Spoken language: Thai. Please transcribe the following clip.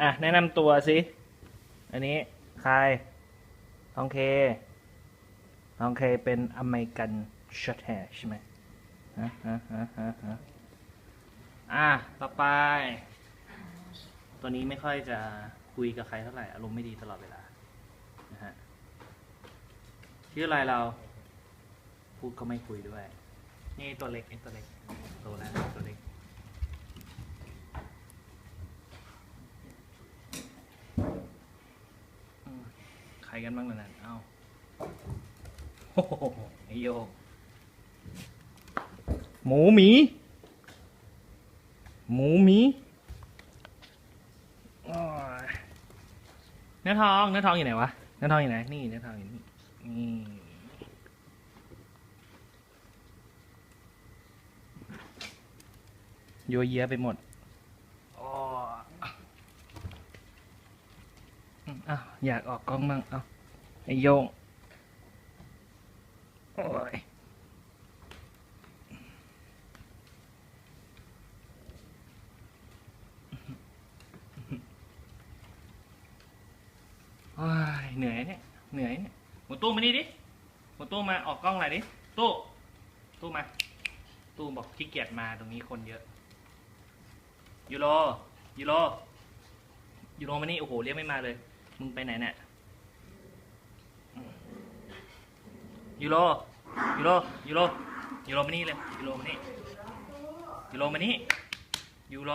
อะ แนะนำตัวสิ อันนี้ใครทองเคทองเคเป็นอเมริกันช็อตแฮร์ใช่ไหมฮะฮะฮะฮะฮะอะ ต่อไป ตัวนี้ไม่ค่อยจะคุยกับใครเท่าไหร่ อารมณ์ไม่ดีตลอดเวลา นะฮะ ชื่ออะไรเรา พูดก็ไม่คุยด้วย นี่ตัวเล็กไอ้ตัวเล็ก โตแล้วตัวเล็ก อืมใคร กันบ้างล่ะนั่นเอาโอ้โหไอโยกหมูหมี หมูหมีเนื้อทองเนื้อทองอยู่ไหนวะเนื้อทองอยู่ไหนนี่เนื้อทองอยู่นี่นี่โยเยะไปหมดอ๋อ อ้าวอยากออกกล้องมั่งเอาไอโยงโอ้ยโอ้ยเหนื่อยเนี่ยเหนื่อยเนี่ยหมูตู้มานี่ดิหมูตู้มาออกกล้องหน่อยดิตู้ตู้มา ตู้บอกขี้เกียจมาตรงนี้คนเยอะยูโรยูโรยูโรมานี่โอ้โหเรียกไม่มาเลย มึงไปไหนเนี่ยยูโรยูโรยูโรยูโรมานี่เลยยูโรมานี่ยูโรมานี่ยูโร